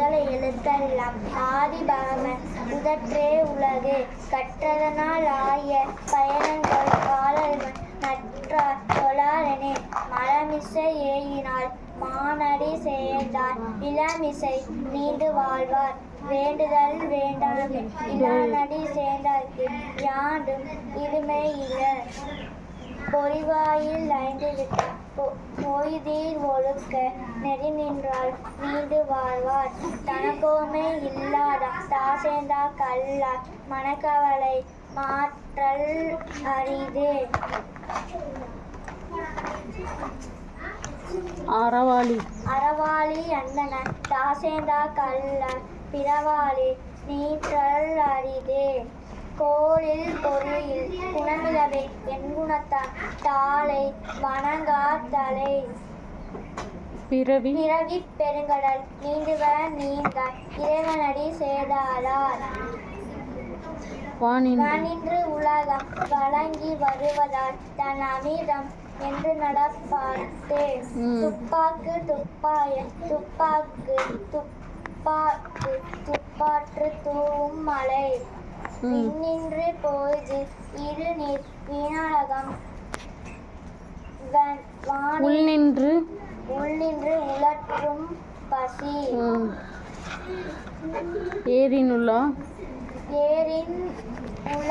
முதல எழுத்தெல்லாம். ஆதிபகவன் முதற்றே உலகு கற்றதனால் ஆய பயணங்கள் காலவன் நற்றார் தொழாரனே. மலமிசை ஏயினால் மானடி சேர்ந்தார் இளமிசை நீண்டு வாழ்வார். வேண்டுதல் வேண்டாம். இளநடி சேர்ந்தார்க்கு யாண்டும் இருமை இல பொறிவாயில் ஐந்து விட்டார் பொய்தீர் ஒழுக்க. நெறி நின்றால் நீண்டு வாழ்வார். தனக்கோமே இல்லாத தாசேந்தா கல்லார் மனக்கவலை மாற்றல் அரிதே. அறவாளி. அறவாளி அந்தன தாசேந்தா கல்லார் பிறவாளி. அரிதே கோளில் பொறியில் குணமிலவே எண்குணத்தான் தாளை வணங்கா தலை. பிறவி? பிறவி பெருங்கடல் நீண்டுவ நீங்க இறைவனடி வானின் வானின்று. உலகம் வழங்கி வருவதால் தன் அமிர்தம் என்று நடப்பார்த்தே. துப்பாக்கு துப்பாய துப்பாக்கு துப்பாக்கு துப்பாற்று தூவும் மலை. ம். விண்ணின்று பொழுது இருநீர் வீணாளகம் வன்- வானில் உள் நின்று உள்ளின்று உலற்றும் பசி. ம், ஏரினுள்ளா? ஏரின் உலா